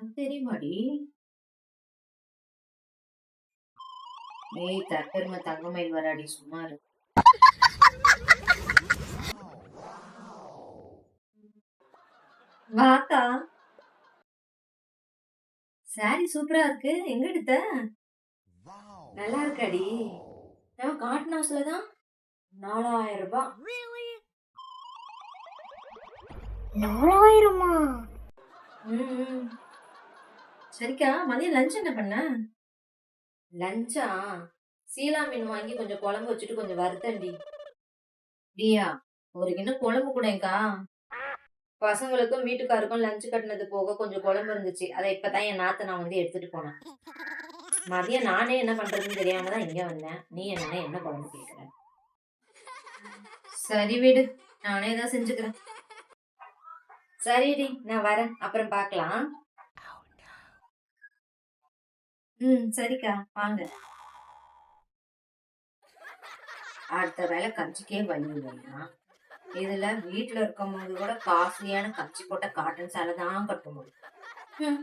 தெரியுமாடி? ஏய் தட்டெருமை தங்கமயில் வராடி சும்மா இரு. வாக்கா சாரி சூப்பரா இருக்கு. எங்க எடுத்த? நல்லா இருக்காடி நம்ம காட்டன் ஹவுஸ்ல தான்? நாலாயிரம் ரூபாய் நாலாயிரமா? ம். சரிக்கா. மதியம் லஞ்ச் என்ன பண்ண? லஞ்சா சீலா மீன் வாங்கி கொஞ்சம் குழம்பு வச்சுட்டு கொஞ்சம் வறுத்தண்டி டியா? ஒரு கிண்ணம் குழம்பு கூடக்கா பசங்களுக்கும் வீட்டுக்காருக்கும் லஞ்ச் கட்டினது போக கொஞ்சம் குழம்பு இருந்துச்சு. அதை இப்பதான் என் நாத்தை நான் வந்து எடுத்துட்டு போனேன். மதியம் நானே என்ன பண்றதுன்னு தெரியாம தான் இங்க வந்தேன். நீ என்ன என்ன குழம்பு கேக்குற? சரி விடு. நானே தான் செஞ்சுக்கிறேன். சரிடி நான் வரேன். அப்புறம் பார்க்கலாம். ம் சரிக்கா. வாங்க. அடுத்த வேலை கஞ்சிக்கே வழி இல்லையா? இதுல வீட்டுல இருக்கும்போது கூட காஸ்ட்லியான கஞ்சி போட்ட காட்டன் சேலை தான் கட்ட ம்.